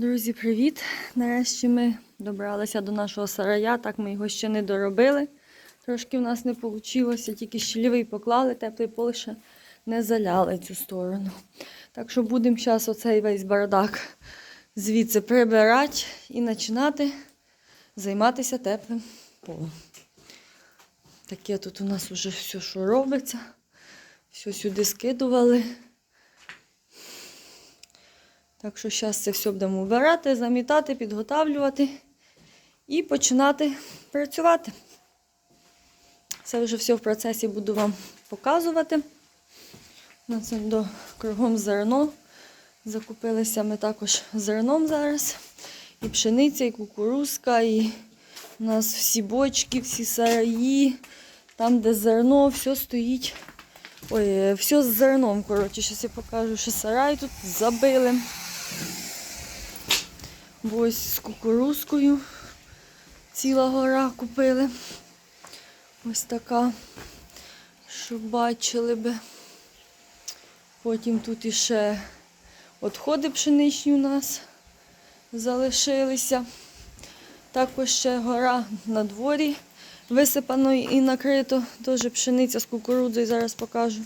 Друзі, привіт! Нарешті ми добралися до нашого сарая. Так ми його ще не доробили. Трошки в нас не вийшло, тільки щільовий поклали, теплий пол ще не заляли цю сторону. Так що будемо зараз оцей весь бардак звідси прибирати і починати займатися теплим полом. Таке тут у нас вже все, що робиться. Все сюди скидували. Так що зараз це все будемо вбирати, замітати, підготавлювати і починати працювати. Це вже все в процесі буду вам показувати. У нас до кругом зерно. Закупилися ми також зерном зараз. І пшениця, і кукурузка, і у нас всі бочки, всі сараї, там, де зерно, все стоїть. Ой, е, все з зерном. Коротше, зараз я покажу, що сарай тут забили. Ось з кукурузкою ціла гора купили. Ось така, щоб бачили би. Потім тут іще відходи пшеничні у нас залишилися. Також ще гора на дворі висипано і накрито. Теж пшениця з кукурудзою, зараз покажу.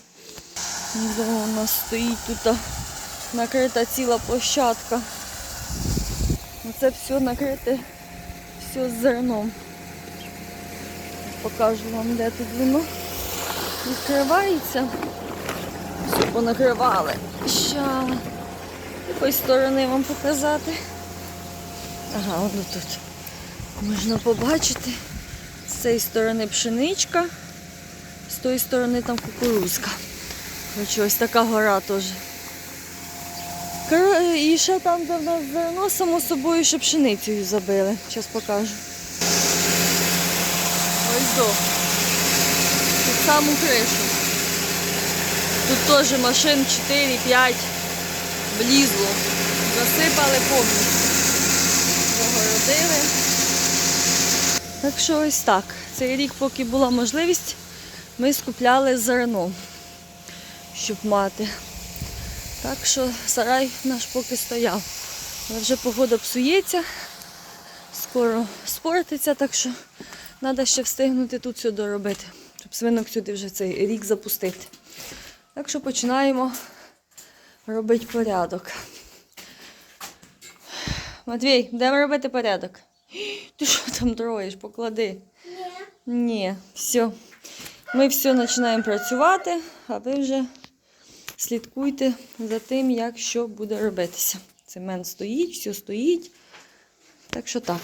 Ось У нас стоїть тут накрита ціла площадка. Це все накрите все з зерном. Покажу вам, де тут воно відкривається. Все понакривали. З якої сторони вам показати. Ага, воно тут. Можна побачити. З цієї сторони пшеничка, з тої сторони там кукурузка. Коротше, ось така гора теж. І ще там, де в нас зерно, само собою, ще пшеницею забили. Зараз покажу. Ось до. Тут саму кришу. Тут теж машин 4-5 влізло. Засипали повністю. Загородили. Так що ось так. Цей рік, поки була можливість, ми скупляли зерно, щоб мати. Так що сарай наш поки стояв. Але вже погода псується, скоро спортиться, так що треба ще встигнути тут все доробити, щоб свинок сюди вже цей рік запустити. Так що починаємо робити порядок. Матвій, йдемо робити порядок. Ти що там троєш? Поклади. Ні. Ні, все. Ми все починаємо працювати, а ви вже слідкуйте за тим, як що буде робитися. Цемент стоїть, все стоїть. Так що так.